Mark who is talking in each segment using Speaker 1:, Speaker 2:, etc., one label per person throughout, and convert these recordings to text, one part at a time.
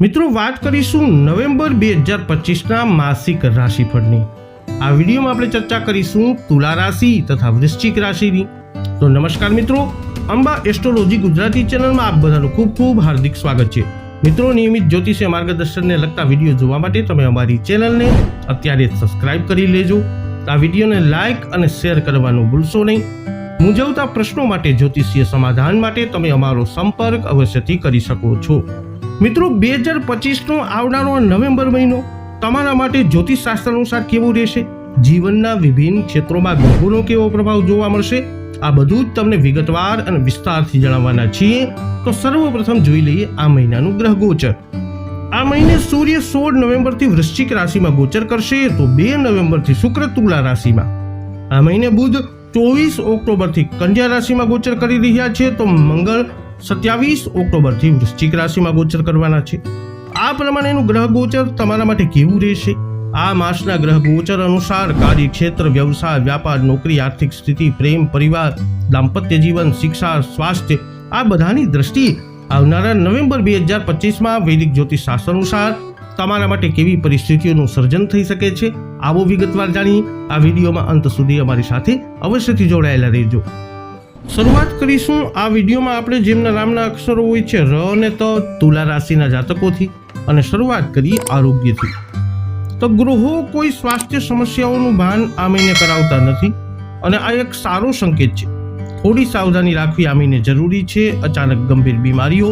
Speaker 1: મિત્રો, વાત કરીશું નવેમ્બર બે હજાર પચીસના માસિક રાશિફળની. આ વિડીયોમાં આપણે ચર્ચા કરીશું તુલા રાશિ તથા વૃશ્ચિક રાશિની. તો નમસ્કાર મિત્રો, અંબા એસ્ટ્રોલોજી ગુજરાતી ચેનલમાં આપ બધાનું ખૂબ ખૂબ હાર્દિક સ્વાગત છે. મિત્રો, નિયમિત જ્યોતિષીય માર્ગદર્શનને લગતા વીડિયો જોવા માટે તમે અમારી ચેનલને અત્યારે સબસ્ક્રાઇબ કરી લેજો. આ વિડીયોને લાઇક અને શેર કરવાનું ભૂલશો નહીં. મૂંઝવતા પ્રશ્નો માટે જ્યોતિષીય સમાધાન માટે તમે અમારો સંપર્ક અવશ્યથી કરી શકો છો. મિત્રો, બે હજાર પચીસનો આવનારો નવેમ્બર મહિનો તમારા માટે જ્યોતિષ શાસ્ત્ર અનુસાર કેવો રહેશે? જીવનના વિભિન્ન ક્ષેત્રોમાં ગ્રહોનો કેવો પ્રભાવ જોવા મળશે? આ બધું જ તમને વિગતવાર અને વિસ્તારથી જણાવવાના છીએ. તો સર્વપ્રથમ જોઈ લઈએ આ મહિનાનું ગ્રહ ગોચર આ મહિને સૂર્ય સોળ નવેમ્બરથી વૃશ્ચિક રાશિમાં ગોચર કરશે, તો બે નવેમ્બરથી શુક્ર તુલા રાશિમાં. આ મહિને બુધ ચોવીસ ઓક્ટોબરથી કન્યા રાશિમાં ગોચર કરી રહ્યા છે, તો મંગળ સત્યાવીસ ઓક્ટોબરથી વૃશ્ચિક રાશિમાં ગોચર કરવાના છે. આ પ્રમાણેનું ગ્રહ ગોચર તમારા માટે કેવું રહેશે? આ માસના ગ્રહ ગોચર અનુસાર કાર્યક્ષેત્ર, વ્યવસાય, વ્યાપાર, નોકરી, આર્થિક સ્થિતિ, પ્રેમ, પરિવાર, દાંપત્ય જીવન, શિક્ષા, સ્વાસ્થ્ય, આ બધાની દ્રષ્ટિએ આવનારા નવેમ્બર બે હજાર પચીસમાં વૈદિક જ્યોતિષ શાસ્ત્ર અનુસાર તમારા માટે કેવી પરિસ્થિતિઓનું સર્જન થઈ શકે છે? આવો વિગતવાર જાણી આ વિડીયોમાં અંત સુધી અમારી સાથે અવશ્યથી જોડાયેલા રહેજો. શરૂઆત કરીશું આ વિડીયોમાં આપણે જેમના નામના અક્ષરો હોય છે ર અને ત તુલા રાશિના જાતકોથી અને શરૂઆત કરીએ આરોગ્યથી. તો ગ્રહો કોઈ સ્વાસ્થ્ય સમસ્યાઓનું ભાન આ મહિને કરાવતા નથી અને આ એક સારો સંકેત છે. થોડી સાવધાની રાખવી આ મહિને જરૂરી છે. અચાનક ગંભીર બીમારીઓ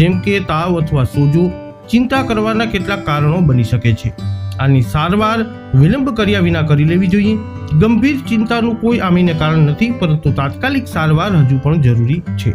Speaker 1: જેમ કે તાવ અથવા સોજો ચિંતા કરવાના કેટલાક કારણો બની શકે છે. આની સારવાર વિલંબ કર્યા વિના કરી લેવી જોઈએ. ગંભીર ચિંતાનું કોઈ આમીને કારણ નથી, પરંતુ તાત્કાલિક સારવાર હજુ પણ જરૂરી છે.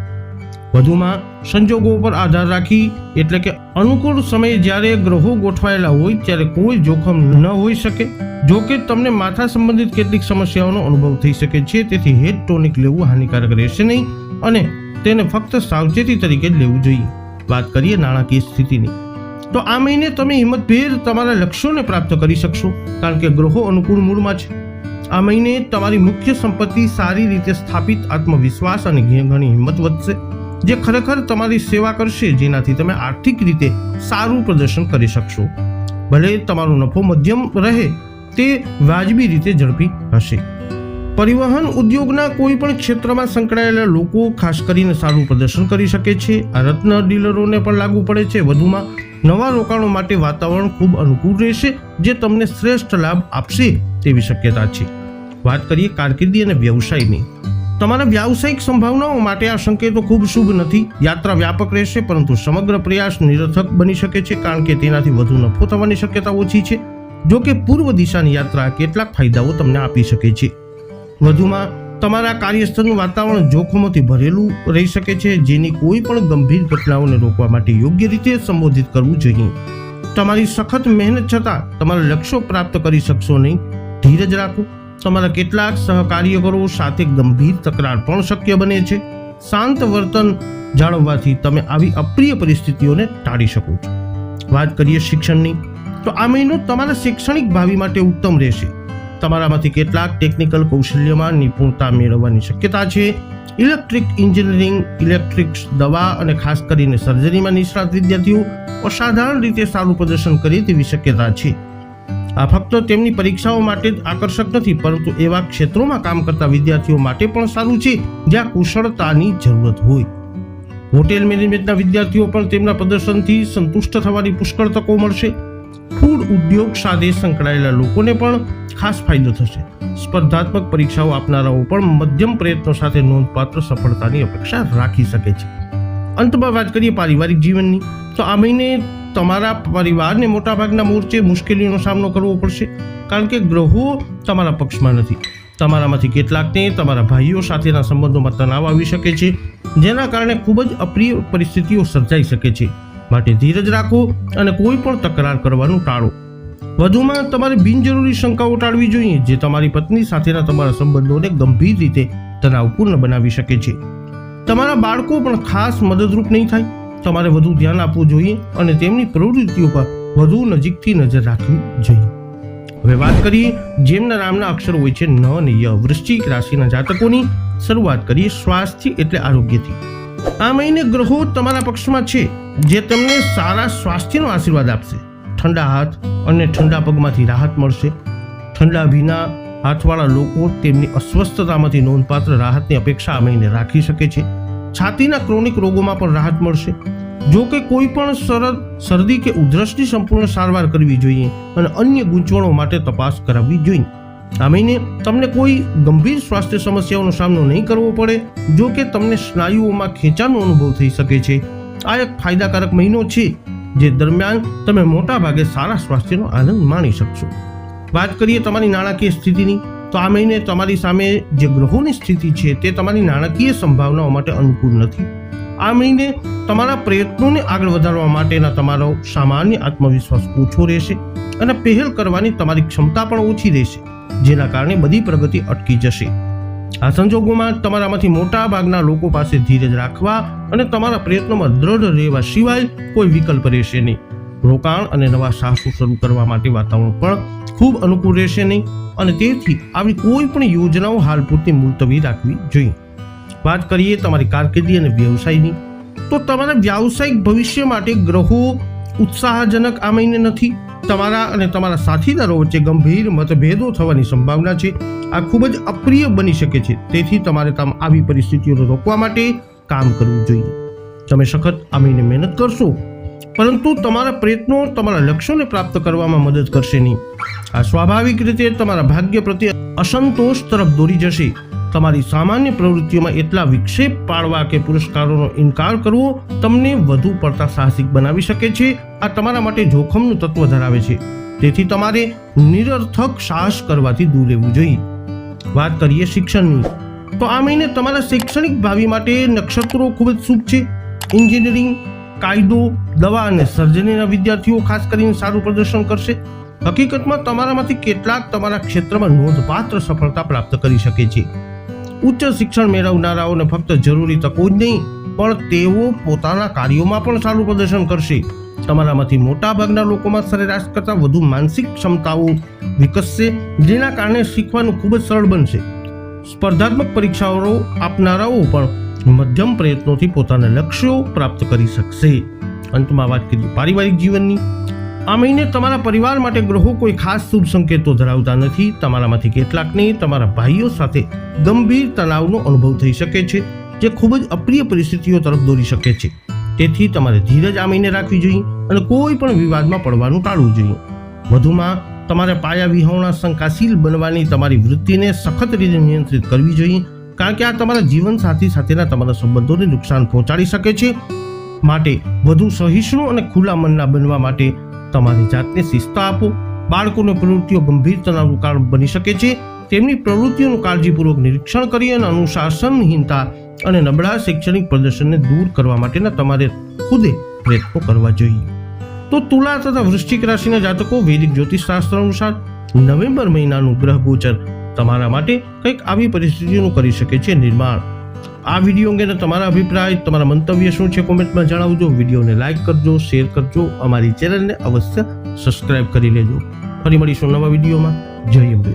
Speaker 1: વધુમાં, સંજોગો પર આધાર રાખી, એટલે કે અનુકૂળ સમયે જ્યારે ગ્રહો ગોઠવાયેલા હોય, ત્યારે કોઈ જોખમ ન હોઈ શકે. જો કે તમને માથા સંબંધિત કેટલીક સમસ્યાઓનો અનુભવ થઈ શકે છે, તેથી હેડ ટોનિક લેવું હાનિકારક રહેશે નહીં, અને તેને ફક્ત સાવચેતી તરીકે જ લેવું જોઈએ. વાત કરીએ નાણાકીય સ્થિતિની. તો આ મહિને તમે હિંમતભેર તમારા લક્ષ્યોને પ્રાપ્ત કરી શકશો, કારણ કે ગ્રહો અનુકૂળ મૂળમાં છે. આ મહિને તમારી મુખ્ય સંપત્તિ સારી રીતે સ્થાપિત, આત્મવિશ્વાસ અને ઘણી હિંમત વધશે, જે ખરેખર તમારી સેવા કરશે, જેનાથી તમે આર્થિક રીતે સારું પ્રદર્શન કરી શકશો. ભલે તમારો નફો મધ્યમ રહે, તે વાજબી રીતે ઝડપી હશે. પરિવહન ઉદ્યોગના કોઈ પણ ક્ષેત્રમાં સંકળાયેલા લોકો ખાસ કરીને સારું પ્રદર્શન કરી શકે છે, આ રત્ન ડીલરોને પણ લાગુ પડે છે, વધુમાં નવા રોકાણો માટે વાતાવરણ ખૂબ અનુકૂળ રહેશે, જે તમને શ્રેષ્ઠ લાભ આપશે તેવી શક્યતા છે. વાત કરીએ કારકિર્દી અને વ્યવસાયની. તમારા વ્યાવસાયિક સંભાવનાઓ માટે આ સંકેતો ખૂબ શુભ નથી. યાત્રા વ્યાપક રહેશે, પરંતુ સમગ્ર પ્રયાસ નિરર્થક બની શકે છે, કારણ કે તેનાથી વધુ નફો થવાની શક્યતા ઓછી છે. જો કે પૂર્વ દિશાની યાત્રા કેટલાક ફાયદાઓ તમને આપી શકે છે. વધુમાં તમારા કાર્યસ્થળનું વાતાવરણ જોખમોથી ભરેલું રહી શકે છે, જેની કોઈ પણ ગંભીર ઘટનાઓને રોકવા માટે યોગ્ય રીતે સંબોધિત કરવું જોઈએ. તમારી સખત મહેનત છતાં તમારા લક્ષ્યો પ્રાપ્ત કરી શકશો નહીં. ધીરજ રાખો. તમારા કેટલાક સહકાર્યકરો સાથે ગંભીર તકરાર પણ શક્ય બને છે. શાંત વર્તન જાળવવાથી તમે આવી અપ્રિય પરિસ્થિતિઓને ટાળી શકો છો. વાત કરીએ શિક્ષણની, તો આ મહિનો તમારા શૈક્ષણિક ભાવિ માટે ઉત્તમ રહેશે. તમારામાંથી કેટલાક ટેકનિકલ કૌશલ્યમાં નિપુણતા મેળવવાની શક્યતા છે. ઇલેક્ટ્રિક એન્જિનિયરિંગ ઇલેક્ટ્રિક્સ દવા અને ખાસ કરીને સર્જરીમાં નિષ્ણાત વિદ્યાર્થીઓ અસાધારણ રીતે સારું પ્રદર્શન કરે તેવી શક્યતા છે. આ ફક્ત તેમની પરીક્ષાઓ માટે જ આકર્ષક નથી, પરંતુ એવા ક્ષેત્રોમાં કામ કરતા વિદ્યાર્થીઓ માટે પણ સારું છે, જ્યાં કુશળતાની જરૂરત હોય. હોટેલ મેનેજમેન્ટના વિદ્યાર્થીઓ પણ તેમના પ્રદર્શનથી સંતુષ્ટ થવાની પુષ્કળ તકો મળશે. ફૂડ ઉદ્યોગ સાથે સંકળાયેલા લોકોને પણ ખાસ ફાયદો થશે. સ્પર્ધાત્મક પરીક્ષાઓ આપનારાઓ પણ મધ્યમ પ્રયત્નો સાથે નોંધપાત્ર સફળતાની અપેક્ષા રાખી શકે છે. અંતમાં વાત કરીએ પારિવારિક જીવનની. તો આ મહિને તમારા પરિવારને મોટાભાગના મોરચે મુશ્કેલીનો સામનો કરવો પડશે. કારણ કે ગ્રહો તમારા પક્ષમાં નથી. તમારામાંથી કેટલાકને તમારા ભાઈઓ સાથેના સંબંધોમાં તણાવ આવી શકે છે, જેના કારણે ખૂબ જ અપ્રિય પરિસ્થિતિઓ સર્જાઈ શકે છે. માટે ધીરજ રાખો અને કોઈ પણ તકરાર કરવાનું ટાળો. વધુમાં તમારે બિનજરૂરી શંકાઓ ટાળવી જોઈએ જે તમારી પત્ની સાથેના તમારા સંબંધોને ગંભીર રીતે તણાવપૂર્ણ બનાવી શકે છે. તમારા બાળકો પણ ખાસ મદદરૂપ નહીં થાય. તમારે વધુ ધ્યાન આપવું જોઈએ અને તેમની પ્રવૃત્તિઓ પર વધુ નજીકથી નજર રાખવી જોઈએ. હવે વાત કરીએ જેમના નામના અક્ષરો હોય છે ન અને ય વૃશ્ચિક રાશિના જાતકોની. શરૂઆત કરીએ સ્વાસ્થ્ય એટલે આરોગ્યથી. આ મહિને ગ્રહો તમારા પક્ષમાં છે, જે તમને સારા સ્વાસ્થ્યનો આશીર્વાદ આપશે. ઠંડા હાથ અને ઠંડા પગમાંથી રાહત મળશે. ઠંડા ભીના હાથવાળા લોકો તેમની અસ્વસ્થતામાંથી નોંધપાત્ર રાહતની અપેક્ષા આ મહિને રાખી શકે છે. છાતીના ક્રોનિક રોગોમાં પણ રાહત મળશે. જો કે કોઈ પણ સરળ શરદી કે ઉધરસની સંપૂર્ણ સારવાર કરવી જોઈએ અને અન્ય ગૂંચવણો માટે તપાસ કરાવવી જોઈએ. આ મહિને તમને કોઈ ગંભીર સ્વાસ્થ્ય સમસ્યાઓનો સામનો નહીં કરવો પડે, જો કે તમને સ્નાયુઓમાં ખેંચાનો અનુભવ થઈ શકે છે. આ એક ફાયદાકારક મહિનો છે, જે દરમિયાન તમે મોટા ભાગે સારા સ્વાસ્થ્યનો આનંદ માણી શકશો. વાત કરીએ તમારી નાણાકીય સ્થિતિની, તો આ મહિને તમારી સામે જે ગ્રહોની સ્થિતિ છે, તે તમારી નાણાકીય સંભાવનાઓ માટે અનુકૂળ નથી. આ મહિને તમારા પ્રયત્નોને આગળ વધારવા માટેના તમારો સામાન્ય આત્મવિશ્વાસ ઓછો રહેશે અને પહેલ કરવાની તમારી ક્ષમતા પણ ઓછી રહેશે. જેના કારણે બધી પ્રગતિ અટકી જશે. આ સંજોગોમાં તમારામાંથી મોટા ભાગના લોકો પાસે ધીરજ રાખવા અને તમારા પ્રયત્નોમાં દ્રઢ રહેવા સિવાય કોઈ વિકલ્પ રહેશે નહીં. રોકાણ અને નવા સાહસો શરૂ કરવા માટે વાતાવરણ પણ ખૂબ અનુકૂળ રહેશે નહીં અને તેથી આવી કોઈ પણ યોજનાઓ હાલ પૂરતી મુલતવી રાખવી જોઈએ. વાત કરીએ તમારી કારકિર્દી અને વ્યવસાયની, તો તમારા વ્યાવસાયિક ભવિષ્ય માટે ગ્રહો ઉત્સાહજનક આ મહિને નથી. તમારા અને તમારા સાથીદારો વચ્ચે ગંભીર મતભેદો થવાની સંભાવના છે. આ ખૂબ જ અપ્રિય બની શકે છે. તેથી તમારે તમ આવી પરિસ્થિતિઓને રોકવા માટે કામ કરવું જોઈએ. તમે સખત આમીને મહેનત કરશો, પરંતુ તમારા પ્રયત્નો તમારા લક્ષ્યોને પ્રાપ્ત કરવામાં મદદ કરશે નહીં. આ સ્વાભાવિક રીતે તમારા ભાગ્ય પ્રત્યે અસંતોષ તરફ દોરી જશે. તમારી સામાન્ય પ્રવૃત્તિઓમાં એટલા વિક્ષેપ પાડવા કે પુરસ્કારોનો ઇનકાર કરવો તમને વધુ પડતા સાહસિક બનાવી શકે છે. આ તમારા માટે જોખમનું તત્વ ધરાવે છે. તેથી તમારે નિરર્થક સાહસ કરવાથી દૂર રહેવું જોઈએ. વાત કરીએ શિક્ષણની તો આ મહિને તમારા શૈક્ષણિક ભાવિ માટે નક્ષત્રો ખૂબ જ શુભ છે. એન્જિનિયરિંગ, કાયદો, દવા અને સર્જનીના વિદ્યાર્થીઓ ખાસ કરીને સારું પ્રદર્શન કરશે. હકીકતમાં તમારામાંથી કેટલાક તમારા ક્ષેત્રમાં નોંધપાત્ર સફળતા પ્રાપ્ત કરી શકે છે. ઉચ્ચ શિક્ષણ મેળવનારાઓને ફક્ત જરૂરી તકો જ નહીં, પણ તેઓ પોતાના કાર્યોમાં પણ સારું પ્રદર્શન કરશે. તમારામાંથી મોટા ભાગના લોકોમાં સરેરાશ કરતાં વધુ માનસિક ક્ષમતાઓ વિકસશે, જેના કારણે શીખવાનું ખૂબ જ સરળ બનશે. સ્પર્ધાત્મક પરીક્ષાઓ આપનારાઓ પણ મધ્યમ પ્રયત્નોથી પોતાના લક્ષ્યો પ્રાપ્ત કરી શકશે. અંતમાં વાત કરીએ પારિવારિક જીવનની. આ મહિને તમારા પરિવાર માટે ગ્રહો કોઈ ખાસ શુભ સંકેતો ધરાવતા નથી. તમારામાંથી કેટલાકને તમારા ભાઈઓ સાથે ગંભીર તણાવનો અનુભવ થઈ શકે છે, જે ખૂબ જ અપ્રિય પરિસ્થિતિઓ તરફ દોરી શકે છે. તેથી તમારે ધીરજ આ મહિને રાખવી જોઈએ અને કોઈ પણ વિવાદમાં પડવાનું ટાળવું જોઈએ. વધુમાં, તમારે પાયા વિહોણા શંકાશીલ બનવાની તમારી વૃત્તિને સખત રીતે નિયંત્રિત કરવી જોઈએ, કારણ કે આ તમારા જીવનસાથી સાથેના તમારા સંબંધોને નુકસાન પહોંચાડી શકે છે. માટે વધુ સહિષ્ણુ અને ખુલ્લા મનના બનવા માટે તમારી જાતને શિસ્ત આપો. બાળકોની પ્રવૃત્તિઓ ગંભીર તણાવનું કારણ બની શકે છે. તેમની પ્રવૃત્તિઓનું કાળજીપૂર્વક નિરીક્ષણ કરી અને અનુશાસનહીનતા અને નબળા શૈક્ષણિક પ્રદર્શનને દૂર કરવા માટેના તમારે ખુદે પ્રયત્નો કરવા જોઈએ. તો તુલા તથા વૃશ્ચિક રાશિના જાતકો વૈદિક જ્યોતિષ શાસ્ત્ર અનુસાર નવેમ્બર મહિનાનું ગ્રહ ગોચર તમારા માટે કંઈક આવી પરિસ્થિતિઓનું કરી શકે છે નિર્માણ. આ વીડિયો અંગેના તમારા અભિપ્રાય, તમારા મંતવ્ય શું છે કોમેન્ટમાં જણાવજો. વિડીયોને લાઇક કરજો, શેર કરજો, અમારી ચેનલને અવશ્ય સબસ્ક્રાઇબ કરી લેજો. ફરી મળીશું નવા વિડીયોમાં. જય અંબે